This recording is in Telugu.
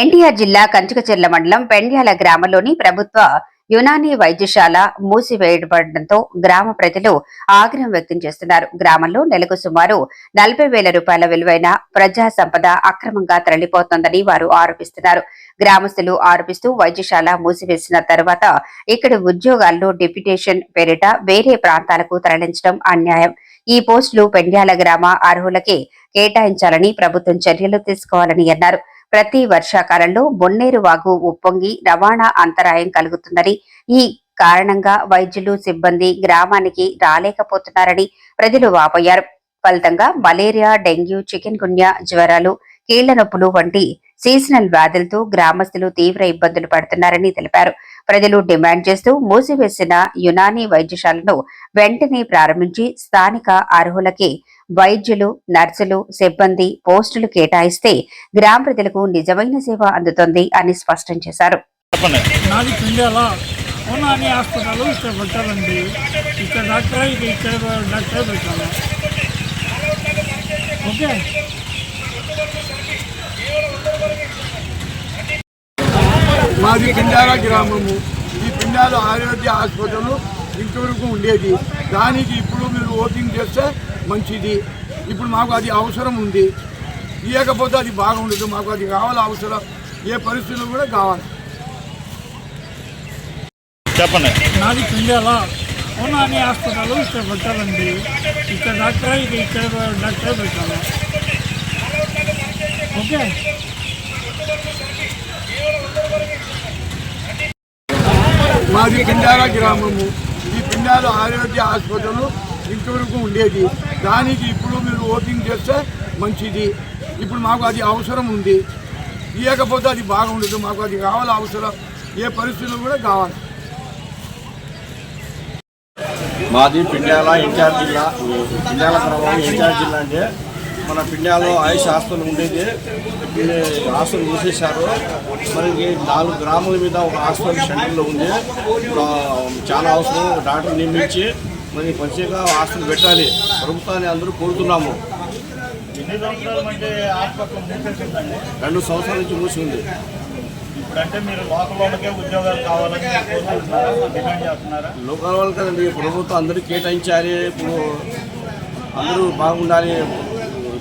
ఎన్టీఆర్ జిల్లా కంచుకచెర్ల మండలం పెండ్యాల గ్రామంలోని ప్రభుత్వ యునానీ వైద్యశాల మూసివేయబడడంతో గ్రామ ప్రజలు ఆగ్రహం వ్యక్తం చేస్తున్నారు. గ్రామంలో నెలకు సుమారు నలభై వేల రూపాయల విలువైన ప్రజా సంపద అక్రమంగా తరలిపోతోందని వారు ఆరోపిస్తున్నారు. గ్రామస్తులు ఆరోపిస్తూ వైద్యశాల మూసివేసిన తర్వాత ఇక్కడి ఉద్యోగాల్లో డిప్యుటేషన్ పేరిట వేరే ప్రాంతాలకు తరలించడం అన్యాయం. ఈ పోస్టులు పెండ్యాల గ్రామ అర్హులకే కేటాయించాలని ప్రభుత్వం చర్యలు తీసుకోవాలని అన్నారు. ప్రతి వర్షాకాలంలో బొన్నేరు వాగు ఉప్పొంగి రవాణా అంతరాయం కలుగుతుందని ఈ కారణంగా వైద్యులు సిబ్బంది గ్రామానికి రాలేకపోతున్నారని ప్రజలు వాపోయారు. ఫలితంగా మలేరియా డెంగ్యూ చికెన్ గున్యా జ్వరాలు కీళ్ళ నొప్పులు వంటి సీజనల్ వ్యాధులతో గ్రామస్తులు తీవ్ర ఇబ్బందులు పడుతున్నారని తెలిపారు. ప్రజలు డిమాండ్ చేస్తూ మూసివేసిన యునానీ వైద్యశాలను వెంటనే ప్రారంభించి స్థానిక అర్హులకే వైద్యులు నర్సులు సిబ్బంది పోస్టులు కేటాయిస్తే గ్రామ ప్రజలకు నిజమైన సేవ అందుతుంది అని స్పష్టం చేశారు. హాస్పిటల్ ఇక్కడ పెట్టాలండి. ఇక్కడ డాక్టర్ ఇక్కడ డాక్టర్ పెట్టాలి? ఓకే. మాది పిండాల గ్రామము. ఈ పిండాల ఆరోగ్య హాస్పిటల్ ఇంతవరకు ఉండేది. దానికి ఇప్పుడు మీరు ఓపెన్ చేస్తే మంచిది. ఇప్పుడు మాకు అది అవసరం ఉంది. ఇవ్వకపోతే అది బాగుండదు. మాకు అది కావాలి అవసరం. ఏ పరిస్థితుల్లో కూడా కావాలి. చెప్పండి. నాది పిండాల అని హాస్పిటల్ ఇక్కడ పెట్టాలండి. ఇక్కడ డాక్టర్ ఇక ఇక్కడ డాక్టర్ పెట్టాలి. ఓకే? మాది పిండాల గ్రామము. ఈ పిండాల ఆరోగ్య హాస్పిటల్ ఇంతవరకు ఉండేది. దానికి ఇప్పుడు మీరు ఓపెన్ చేస్తే మంచిది. ఇప్పుడు మాకు అది అవసరం ఉంది. ఇవ్వకపోతే అది బాగుండదు. మాకు అది కావాలి అవసరం. ఏ పరిస్థితులు కూడా కావాలి. మాది పిండాల ఎన్టీఆర్ జిల్లా. పిండాల ప్రభావం ఎన్టీఆర్ జిల్లా అంటే మన పిండ్యాలో ఆయుష్ హాస్పిటల్ ఉండేది. హాస్పిటల్ మూసేశారు. మనకి నాలుగు గ్రాముల మీద ఒక హాస్పిటల్ సెంటర్లో ఉంది. చాలా అవసరం. డాక్టర్ నియమించి మరి మంచిగా హాస్పిటల్ పెట్టాలి. ప్రభుత్వాన్ని అందరూ కోరుతున్నాము. రెండు సంవత్సరాల నుంచి మూసి ఉంది ఇప్పుడంటే మీరు లోకల్ వాళ్ళకే ఉద్యోగాలు కావాలని కోరుకుంటున్నారా? డిమాండ్ చేస్తున్నారా? లోకల్ వాళ్ళు కదండి. ప్రభుత్వం అందరూ కేటాయించాలి. ఇప్పుడు అందరూ బాగుండాలి.